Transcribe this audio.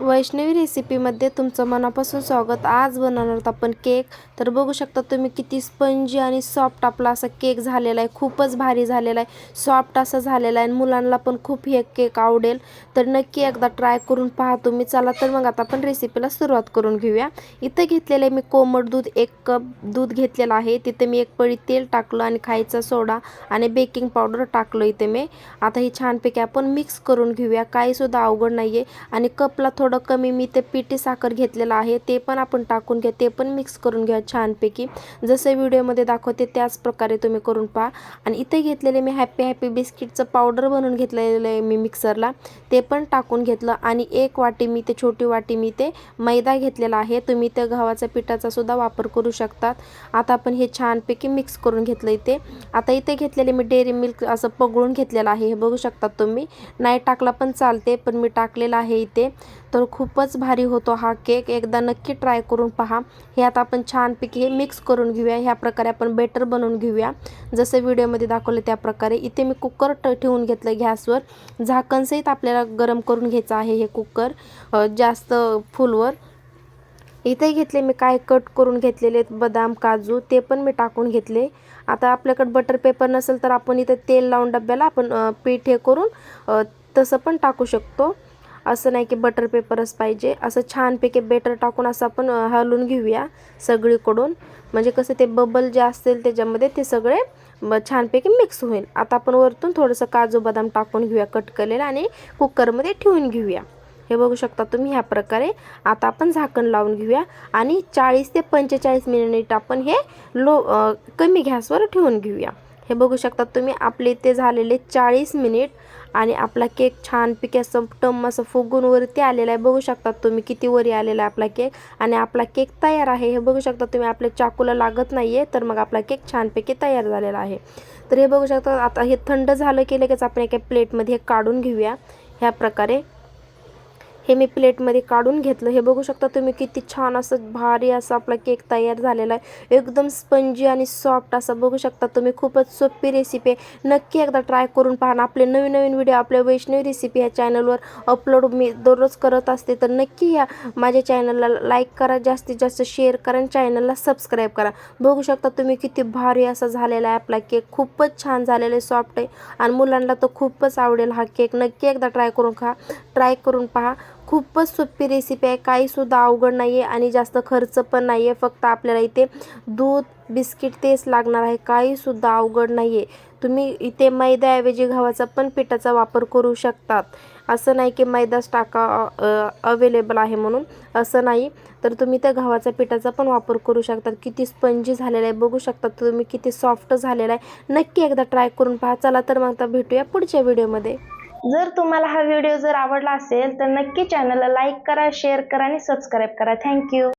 वैष्णवी रेसिपीमध्ये तुमचं मनापासून स्वागत. आज बनवणार आहोत आपण केक तर बघू शकता तुम्ही किती स्पंजी आणि सॉफ्ट आपला असा केक झालेला आहे. खूपच भारी झालेला आहे. सॉफ्ट असं झालेला आहे आणि मुलांना पण खूप हे केक आवडेल. तर नक्की एकदा ट्राय करून पहा तुम्ही. चला तर मग आता आपण रेसिपीला सुरुवात करून घेऊया. इथं घेतलेलं आहे मी कोमट दूध. एक कप दूध घेतलेलं आहे. तिथे मी एक पळी तेल टाकलं आणि खायचा सोडा आणि बेकिंग पावडर टाकलं इथे मी. आता ही छानपैकी आपण मिक्स करून घेऊया. काहीसुद्धा अवघड नाही आहे आणि कपला थोडं कमी मी ते पिठी साखर घेतलेलं आहे ते पण आपण टाकून घ्या ते पण मिक्स करून घ्या छानपैकी. जसं व्हिडिओमध्ये दाखवते त्याच प्रकारे तुम्ही करून पहा. आणि इथे घेतलेले मी हॅपी हॅपी बिस्किटचं पावडर बनवून घेतलेलं आहे मी मिक्सरला ते पण टाकून घेतलं आणि एक वाटी मी ते छोटी वाटी मी ते मैदा घेतलेला आहे. तुम्ही त्या गव्हाच्या पिठाचा सुद्धा वापर करू शकतात. आता आपण हे छानपैकी मिक्स करून घेतलं इथे आता इथे घेतलेले मी डेअरी मिल्क असं पगळून घेतलेलं आहे. हे बघू शकतात तुम्ही. नाही टाकला पण चालते पण मी टाकलेलं आहे इथे. तर खूपच भारी होतो हा केक. एकदा नक्की ट्राय करून पहा. हे आता आपण छानपैकी हे मिक्स करून घेऊया. ह्या प्रकारे आपण बेटर बनवून घेऊया. जसं व्हिडिओमध्ये दाखवलं त्याप्रकारे इथे मी कुकर ट ठेवून घेतलं गॅसवर. झाकणसहित आपल्याला गरम करून घ्यायचं आहे हे कुकर. जास्त फुलवर. इथे घेतले मी काय कट करून घेतलेले आहेत? बदाम काजू. ते पण मी टाकून घेतले. आता आपल्याकडे बटर पेपर नसेल तर आपण इथे तेल लावून डब्याला आपण पीठ हे करून तसं पण टाकू शकतो. असं नाही की बटर पेपरच पाहिजे. असं छानपैकी बेटर टाकून असं आपण हलवून घेऊया सगळीकडून. म्हणजे कसं ते बबल जे असतील त्याच्यामध्ये ते सगळे छानपैकी मिक्स होईल. आता आपण वरतून थोडंसं काजू बदाम टाकून घेऊया कट केलेलं आणि कुकरमध्ये ठेवून घेऊया. हे बघू शकता तुम्ही ह्या प्रकारे. आता आपण झाकण लावून घेऊया आणि चाळीस ते पंचेचाळीस मिनिट आपण हे लो कमी गॅसवर ठेवून घेऊया. हे बघू शकता तुम्ही आपले इथे झालेले चाळीस मिनिट आणि आपला केक छानपैकी असं टम असं फुगून वरती आलेला आहे. बघू शकता तुम्ही किती वरी आलेला आहे आपला केक. आणि आपला केक तयार आहे. हे बघू शकता तुम्ही आपल्या चाकूला लागत नाही आहे तर मग आपला केक छानपैकी तयार झालेला आहे. तर हे बघू शकता आता हे थंड झालं की लगेच आपण एका प्लेटमध्ये हे काढून घेऊया. ह्या प्रकारे हे मी प्लेटमध्ये काढून घेतलं. हे बघू शकता तुम्ही किती छान असं भारी असं आपला केक तयार झालेला आहे. एकदम स्पंजी आणि सॉफ्ट असं. बघू शकता तुम्ही खूपच सोपी रेसिपी आहे. नक्की एकदा ट्राय करून पहा आपले नवीन नवीन व्हिडिओ आपल्या वैष्णवी रेसिपी ह्या चॅनलवर अपलोड मी दररोज करत असते. तर नक्की या माझ्या चॅनलला लाईक करा. जास्तीत जास्त शेअर करा आणि चॅनलला सबस्क्राईब करा. बघू शकता तुम्ही किती भारी असा झालेला आहे आपला केक. खूपच छान झालेला आहे सॉफ्ट आहे. आणि मुलांना तर खूपच आवडेल हा केक. नक्की एकदा ट्राय करून खा. ट्राय करून पहा. खूपच सोपी रेसिपी आहे. काहीसुद्धा अवघड नाही आहे आणि जास्त खर्च पण नाही आहे फक्त आपल्याला इथे दूध बिस्किट तेच लागणार आहे. काहीसुद्धा अवघड नाही आहे तुम्ही इथे मैद्याऐवजी गव्हाचा पण पिठाचा वापर करू शकतात. असं नाही की मैदाच टाका अवेलेबल आहे म्हणून. असं नाही. तर तुम्ही त्या गव्हाच्या पिठाचा पण वापर करू शकतात. किती स्पंजी झालेला आहे. बघू शकतात तुम्ही किती सॉफ्ट झालेला आहे. नक्की एकदा ट्राय करून पहा. चला तर मग आता भेटूया पुढच्या व्हिडिओमध्ये जर तुम्हाला हा व्हिडिओ जर आवडला असेल तर नक्की चॅनलला लाईक करा शेअर करा आणि सबस्क्राईब करा. थँक्यू